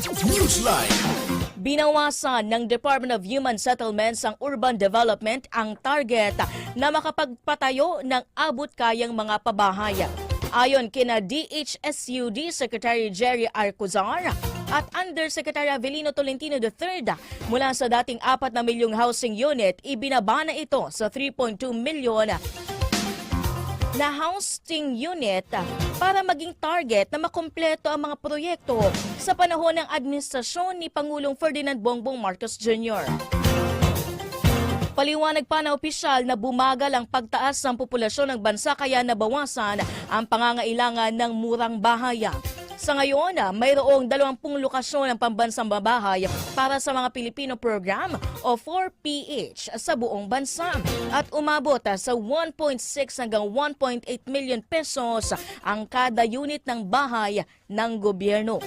Newsline. Binawasan ng Department of Human Settlements ang urban development ang target na makapagpatayo ng abot kayang mga pabahay. Ayon kina DHSUD Secretary Jerry Arcuzar at Undersecretary Avelino Tolentino III, mula sa dating 4 na milyong housing unit, ibinaba na ito sa 3.2 milyon na housing unit para maging target na makumpleto ang mga proyekto sa panahon ng administrasyon ni Pangulong Ferdinand Bongbong Marcos Jr. Paliwanag pa na opisyal na bumagal ang pagtaas ng populasyon ng bansa kaya nabawasan ang pangangailangan ng murang bahay. Sa ngayon, ah, mayroong 20 lokasyon ng pambansang babahay para sa mga Pilipino program o 4PH sa buong bansa at umabot ah, sa 1.6 hanggang 1.8 million pesos ang kada unit ng bahay ng gobyerno.